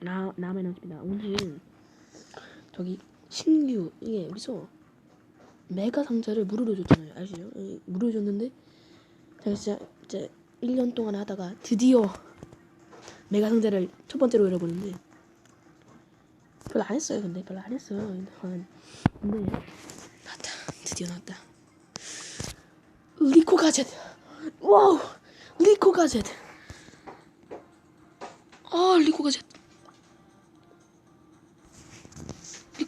나 남의 남습니다. 오늘 저기 신규 이게 여기서 메가 상자를 무료로 줬잖아요. 아시죠? 예, 무료로 줬는데 제가 진짜 이제 1년 동안 하다가 드디어 메가 상자를 첫 번째로 열어보는데 별로 안 했어요. 근데 별로 안 했어요. 한 근데 나왔다. 드디어 나왔다. 리코 가젯. 와우. 리코 가젯. 아 리코 가젯.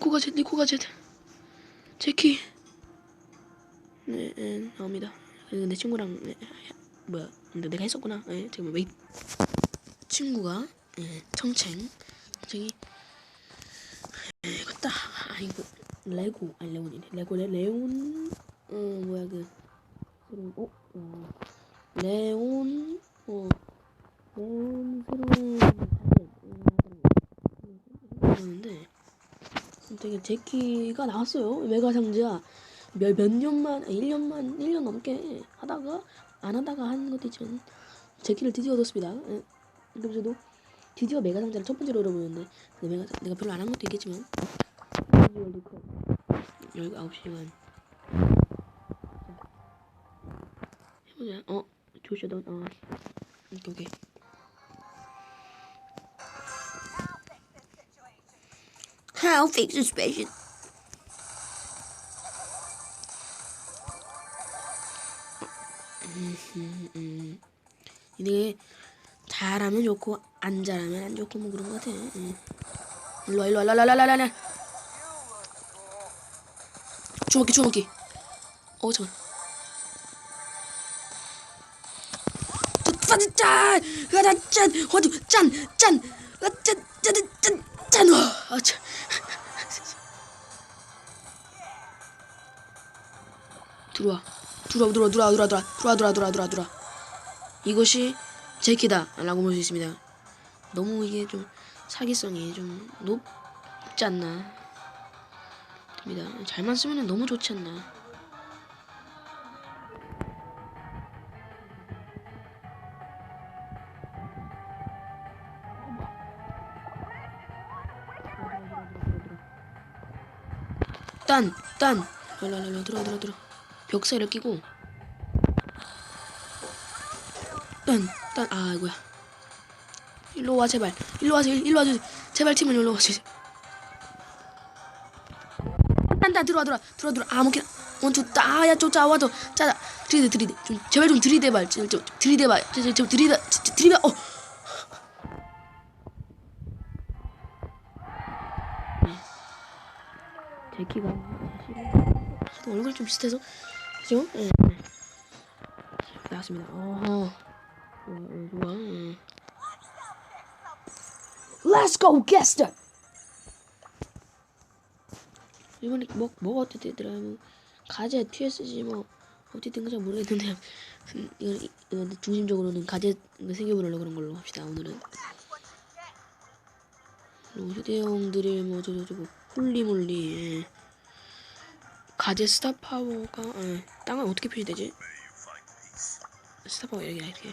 리코 가젯. 리코 가젯. 제키. 네, 네 나옵니다. 내 친구랑 네, 뭐야? 근데 내가 했었구나. 네, 지금 웨이 친구가 네, 청챙 청챙이 네, 이거 딱 아, 이거 레고 아니 레온이네 레고 레 레온 어 뭐야 그 새로운 어, 어 레온 어 레온 새로운 그러는데 되게 제키가 나왔어요. 메가 상자 몇, 몇 년만 1년만 1년 넘게 하다가 안 하다가 한 것도 있지만 제키를 드디어 얻었습니다. 예. 그러면서도 드디어 메가 상자를 첫 번째로 열어보는데 근데 메가 내가 별로 안 한 것도 있겠지만. 월드컵 19시간. 해보자. 어 조슈아 넌 어. 오케이 I'll fix situation. 이게 잘하면 좋고 안 잘하면 안 좋고 뭐 그런 것 같아. 응. 일로 와 일로 와 일로 와 일로 와 일로 와, 일로 와. 주먹기 주먹기. 어 잠깐. 가자 짠! 어디 짠! 짠! 아, 짠! 짠! 짠! 짠! 와! 아, 참. 들어와. 들어와 들어와 들어와 들어와 들어와 들어와 들어와 들어와 들어와. 이것이 제키다 라고 볼 수 있습니다. 너무 이게 좀 사기성이 좀 높지 않나 됩니다. 잘만 쓰면 너무 좋지 않나. 딴, 딴, 랄랄랄라 들어 들어 들어 벽사를 끼고. 딴, 딴, 아 이거야. 일로 와 제발, 일로 와서 일로 와줘, 제발 팀은 일로 와주세요. 딴딴 들어와 들어와. 들어와 들어와. 아무렇게나. 원투 따야 쪼짜 와도 짜자. 드리드 드리드. 좀 제발 좀 드리드봐. 좀, 좀좀 드리드 좀 드리드. 어 제키가 사실은 얼굴 좀 비슷해서 그죠? 예. 나왔습니다. 어허. 어, 좋아. 응. Let's go, Gaster. 이번에 뭐 뭐가 어떻게 되더라 뭐 가제 TSG 뭐 어쨌든 잘 모르겠는데 음, 이건 이건 중심적으로는 가제 생겨보려고 그런 걸로 합시다 오늘은. 그리고 휴대용들이 뭐 저저 저거 홀리몰리 예. 가제 스타 파워가 예. 땅은 어떻게 표시되지? 스타 파워 여기다 이렇게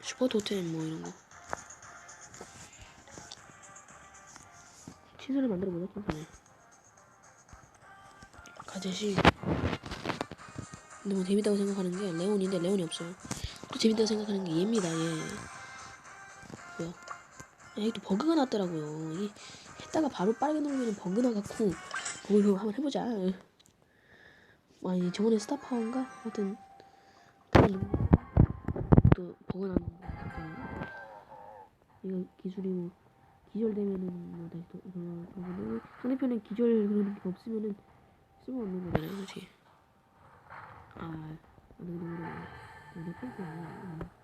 슈퍼 도템 뭐 이런 거 시설을 만들어 보자 괜찮네 가젯이 너무 재밌다고 생각하는 게 레온인데 레온이 없어요 또 재밌다고 생각하는 게 얘입니다 얘 뭐야 야, 이게 또 버그가 났더라고요. 이 했다가 바로 빠르게 넘기면 버그 나갖고 그걸로 한번 해보자. 아니 저번에 스타파워인가? 하여튼 또 버그 같았거든요. 이거 기술이고 기절되면은 뭐 다시 또 그러면 상대편에 기절 그런 게 없으면은 쓸모없는 거잖아요 그렇지 아 근데 근데 근데 근데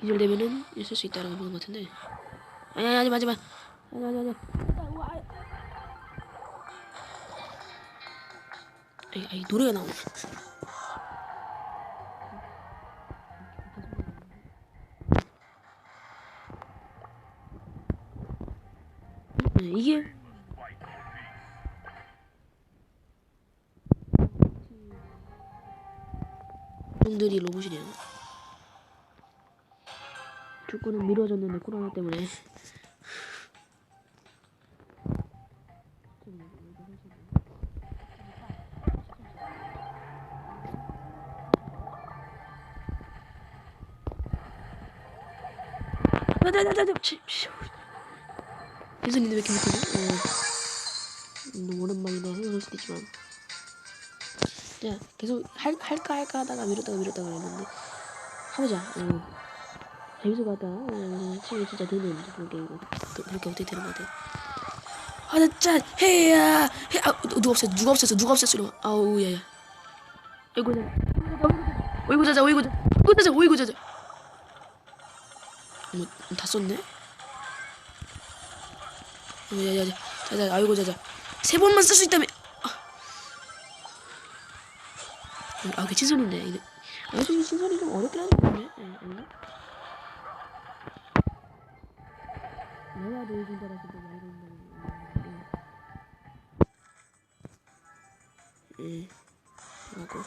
기절 되면은 있을 수 있다라고 보는 것 같은데. 아니 아니 하지 마 하지 마 아니 아니 아니. 아이, 아이 노래가 나오네. 네, 이게 형들이 로봇이네요. 축구는 미뤄졌는데 코로나 때문에. 나나나나 혜선이는 왜 이렇게 못하냐? 어. 오랜만이라 생각할 수도 있지만. 자, 계속 할, 할까 할까 하다가 미뤘다가 미뤘다가 그랬는데 해보자. 어. 것 같다. 어, 진짜 드는 그렇게 그, 그렇게 어떻게 되는 것 같아. 아, 나 짠! 해야! 해! 아, 누- 누가 없앴어? 누가 없앴어? 누가 없앴어? 이러면 아우, 야, 야. 어이구, 자. 어이구, 자자, 어이구, 자자. 어이구, 자자, 어이구, 자자. 어머, 다 썼네? 어, 야, 야, 야. 자자, 아이고, 자자. 세 번만 쓸 수 있다며. 아, 그 친소리인데. 이거. 아, 요즘 친소리 좀 어렵긴. 응, 아닌가? 내가 또 많이 된다는 응. 하고.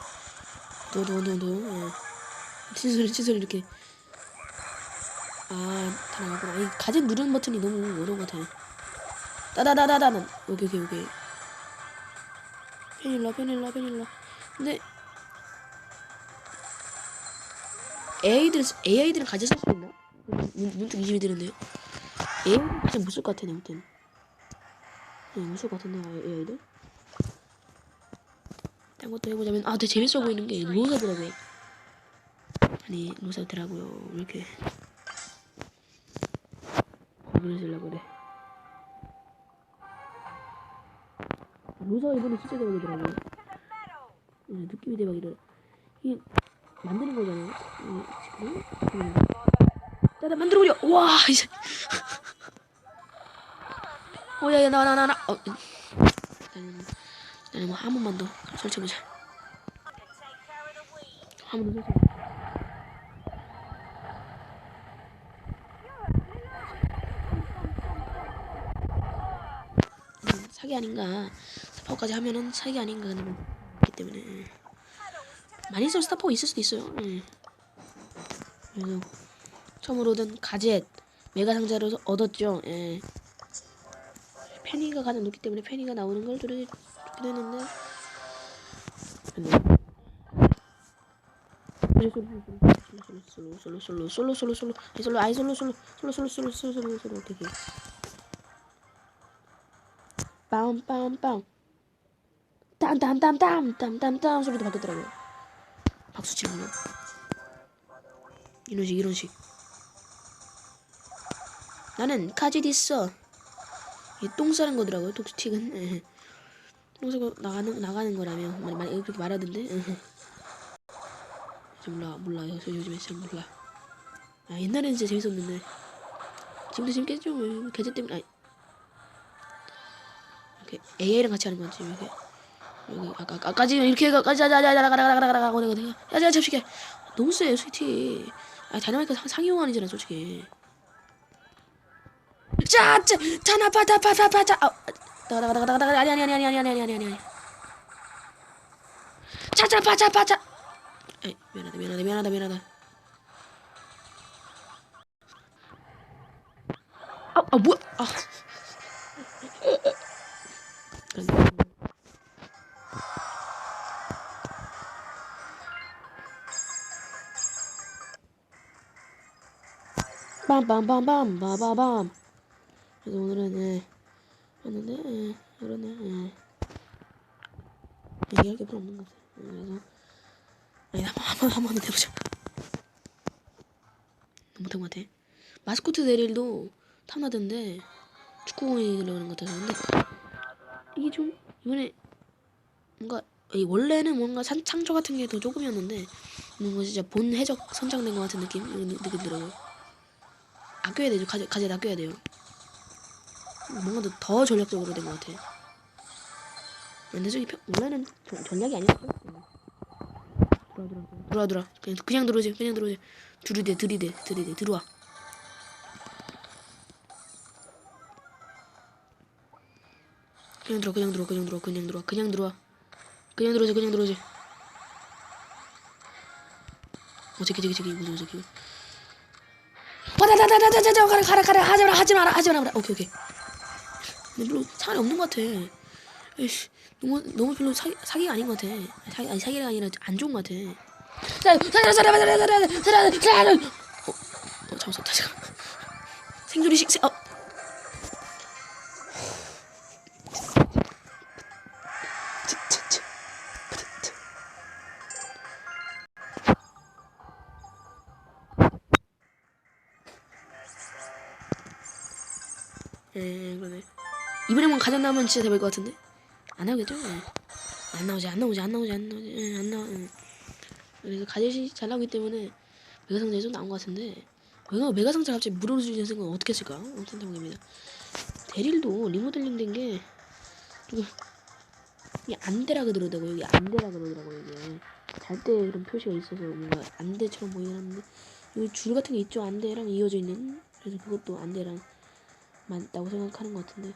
예. 친소리, 친소리 이렇게. 아, 다 나가구나. 이 가진 누르는 버튼이 너무 어려운 것 같아. 따다다다다는. 오케이, 오케이, 오케이. 페닐라, 페닐라, 페닐라. 근데 AI들은 AI들은 쓸수 있나? 문, 문득 의심이 드는데요. AI들은 가져 못쓸 것 같아, 내 아무튼. 네, 못쓸 것 같은데 AI들. 딴 것도 해보자면 아, 되게 재밌어 보이는 게 로사더라고요. 아니 로사더라고요. 왜 이렇게 그러시려고 그래. 로사 이번에 진짜 대박이더라고요. 네, 느낌이 대박이더라. 이게 만드는 거잖아요. 이 지금 지금 나나 만들어 버려. 와 이제. 어야야 나나 나나. 어. 나는 나는 뭐 한 번만 더 설치해 보자. 한번더 설치. 음, 사기 아닌가. 스파까지 하면은 사기 아닌가 하는 기 때문에. 예. 많이 쓸 스타포가 있을 수도 있어요. 예. 그래서 처음으로 얻은 가젯 메가 상자를 얻었죠. 예. 페니가 가장 높기 때문에 페니가 나오는 걸 좋긴 했는데. 솔로 솔로 솔로 솔로 솔로 솔로 솔로 아니 솔로 솔로 솔로 솔로 솔로 솔로 솔로 솔로 솔로 어떻게 빰빰빰 땀땀땀땀땀땀땀 소리도 바뀌었더라고요. 박수 치는 거. 이런 식 이런 식. 나는 카짓 있어. 이똥 싸는 거더라고요. 독스틱은. 예. 똥 싸고 나가는 나가는 거라며. 말, 말 그렇게 말하던데. 예. 저 몰라 몰라 요 요즘에 잘 몰라. 아 옛날에는 진짜 재밌었는데 지금도 재밌겠죠. 뭐. 계절 때문에 아니. 이렇게 AI랑 같이 하는 거지 이렇게. 여기 아까 아까지 이렇게 가자 가자 가자 가자 내가 야자 잡시게 너무 세 스위티 아 다이나마이크 상- 상용 아니잖아 솔직히 Charge! Tanapata pata pata. Çaça paça paça. Ey, bir adam, bir adam, bir adam, bir adam. Aa, bu ah. Bam bam bam bam bam bam bam. 그래서 오늘은 예. 했는데 예. 그러네 예. 얘기할 게 별로 없는 것 같아. 예, 그래서. 아니 한번 한번 해보자. 못한 것 같아. 마스코트 데릴도 탐나던데 축구공이 들어가는 것 같아서. 근데 이게 좀 이번에 뭔가 이 원래는 뭔가 산, 창조 같은 게 더 조금이었는데 뭔가 진짜 본 해적 선장된 것 같은 느낌? 이런 느- 느낌 들어요. 아껴야 되죠. 가재, 가재 아껴야 돼요. 뭔가 더, 더 전략적으로 된 것 같아. 펴- 원래는 전- 전략이 아니었어. 들어와 들어와 그냥 그냥 들어오지 그냥 들어오지 들이대 들이대 들이대 들어와. 그냥 들어 그냥 들어 그냥 들어 그냥 들어와 그냥 들어와 그냥 들어오지 그냥 들어오지. 어 저기 저기 저기 이거 저기. 와다다다다다다 가라 가라 하지 마라 하지 마라 하지 마라 오케이 오케이 근데 별로 상관이 없는 것 같아. 에이씨 너무 너무 별로 사기 사기가 아닌 것 같아. 사기 아니 사기가 아니라 안 좋은 것 같아. 자 살아 살아 살아 살아 살아 살아 살아 어, 어 잠깐 잠깐 생소리식 생- 어. 예, 그러네. 이번에만 가져 나오면 진짜 대박일 것 같은데? 안 나오겠죠? 예. 안 나오지, 안 나오지, 안 나오지, 안 나오지, 예, 안. 예. 그래서 가젯이 잘 나오기 때문에 메가 상자에서 나온 것 같은데 메가 메가 상자 갑자기 물어주는 생각은 어떻게 했을까? 아무튼 대박입니다. 대릴도 리모델링 된 게 조금 이게 안대라 그러더라고 여기 안대라 그러더라고 이게 잘 때 그런 표시가 있어서 뭔가 안대처럼 보이긴 하는데 여기 줄 같은 게 있죠 안대랑 이어져 있는 그래서 그것도 안대랑 맞다고 생각하는 것 같은데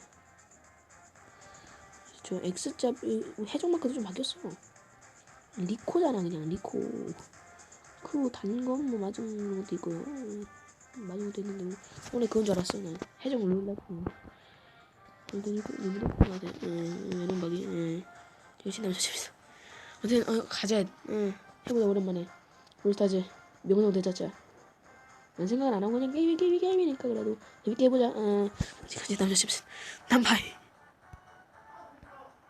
저 X자 이 해적 마크도 좀 바뀌었어. 리코잖아 그냥 리코. 그 다른 건뭐 맞은 것도 있고요 맞은 것도 있는데 뭐. 원래 그건 줄 알았어 난 해적 룰라고. 이거 이거 이거 맞아 외눈박이 예. 역시 남자 재밌어 어쨌든 어 가자. 응 해보자 오랜만에. 롤스타즈 명성 대자자. 난 생각을 안 하고 그냥 게임이 게임이 게임이니까 그래도. 재밌게 해보자. 어 어디까지 남자 재밌어 난 바이